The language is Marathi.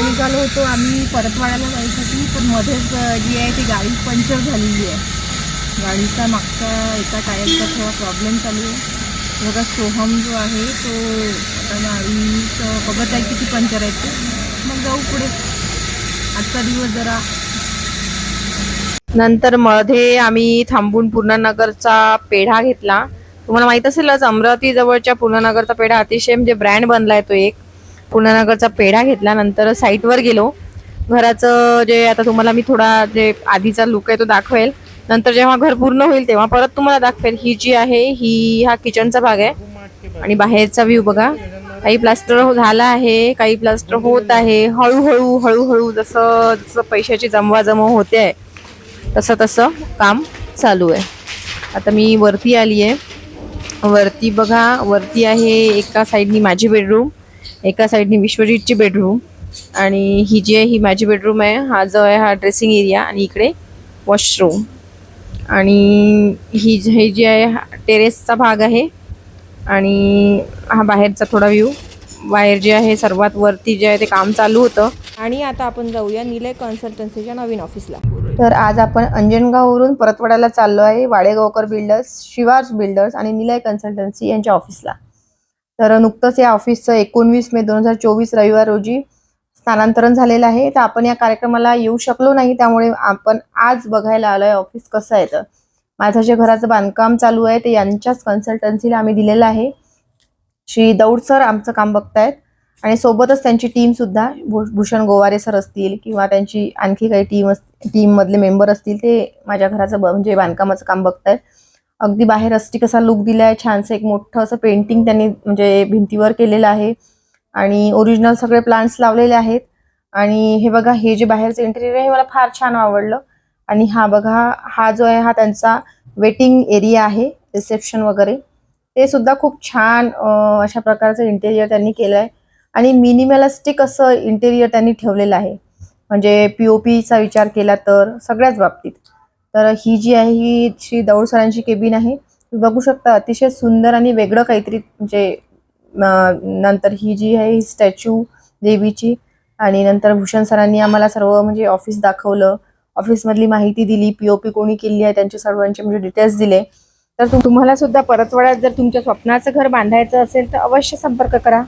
निघालो होतो आम्ही परतवाड्याला जायसाठी पण मध्येच जी आहे ती गाडी पंक्चर झालेली आहे. गाडीचा मागचा एका टायरचा थोडा प्रॉब्लेम चालू आहे. बघा सोहम जो आहे तो आता गाडीचं बघत आहे किती पंक्चर आहेत ते. मग जाऊ पुढे. आजचा दिवस जरा नंतर मध्ये आम्ही थांबून पूर्णानगरचा पेढा घेतला. तुम्हाला माहीत असेलच अमरावती जवळच्या पूर्णानगरचा पेढा अतिशय म्हणजे ब्रँड बनला आहे तो एक. पूर्णानगरचा पेढा घेतला नंतर साईटवर गेलो. घराचं जे आता तुम्हाला मी थोडा जे आधीचा लुक आहे तो दाखवेल. नंतर जेव्हा घर पूर्ण होईल तेव्हा परत तुम्हाला दाखवेल. ही जी आहे ही हा किचनचा भाग आहे. आणि बाहेरचा व्ह्यू बघा. काही प्लास्टर झाला आहे काही प्लास्टर होत आहे. हळूहळू हळूहळू जसं जसं पैशाची जमवाजमव होते आहे तसं तसं काम चालू आहे. आता मी वरती आली आहे वरती बघा वरती आहे एका साईडनी माझी बेडरूम एका साईडनी विश्वजितची बेडरूम आणि ही जी आहे ही माझी बेडरूम आहे. हा जो आहे हा ड्रेसिंग एरिया आणि इकडे वॉशरूम आणि ही जी- ही जी आहे हा टेरेसचा भाग आहे. आणि हा बाहेरचा थोडा व्ह्यू बाहेर जे आहे सर्वात वरती जे आहे ते काम चालू होतं. आणि आता आपण जाऊया निलय कन्सल्टन्सीच्या नवीन ऑफिसला तर आज आपण अंजनगाववरून परतवाड्याला चाललो आहे वाडेगावकर बिल्डर्स शिवाज बिल्डर्स आणि निलय कन्सल्टन्सी यांच्या ऑफिसला तर नुकतंच या ऑफिसचं एकोणवीस मे दोन हजार चोवीस रविवार रोजी स्थानांतरण झालेलं आहे. तर आपण या कार्यक्रमाला येऊ शकलो नाही त्यामुळे आपण आज बघायला आलोय ऑफिस कसं आहे तर. माझं जे घराचं बांधकाम चालू आहे ते यांच्याच कन्सल्टन्सीला आम्ही दिलेलं आहे. श्री दौड सर आमचं काम बघतायत आणि सोबतच त्यांची टीम सुद्धा भू- भूषण गोवारे सर असतील किंवा त्यांची आणखी काही टीम टीम मधले मेंबर असतील ते माझ्या घराचं ब- म्हणजे बांधकामाचं काम बघतायत. अगदी बाहेर अस्टिक असा लुक दिलाय छानसं एक मोठं असं पेंटिंग त्यांनी म्हणजे भिंतीवर केलेलं आहे. आणि ओरिजिनल सगळे प्लांट्स लावलेले आहेत. आणि हे बघा हे जे बाहेरचं इंटेरियर आहे हे मला फार छान आवडलं. आणि हा बघा हा जो आहे हा त्यांचा वेटिंग एरिया आहे रिसेप्शन वगैरे. ते सुद्धा खूप छान अशा प्रकारचं इंटेरियर त्यांनी केलं आहे आणि मिनिमलिस्टिक असं इंटेरियर त्यांनी ठेवलेलं आहे. म्हणजे पी ओ पीचा विचार केला तर सगळ्याच बाबतीत. तर ही जी आहे ही श्री दौड सरांची केबिन आहे. तुम्ही बघू शकता अतिशय सुंदर आणि वेगळं काहीतरी म्हणजे नंतर ही जी आहे ही स्टॅच्यू देवीची. आणि नंतर भूषण सरांनी आम्हाला सर्व म्हणजे ऑफिस दाखवलं. ऑफिसमधली माहिती दिली पीओपी कोणी केली आहे त्यांचे सर्वांचे म्हणजे डिटेल्स दिले. तर तुम्हाला सुद्धा परतवाड्यात जर तुमच्या स्वप्नाचं घर बांधायचं असेल तर अवश्य संपर्क करा.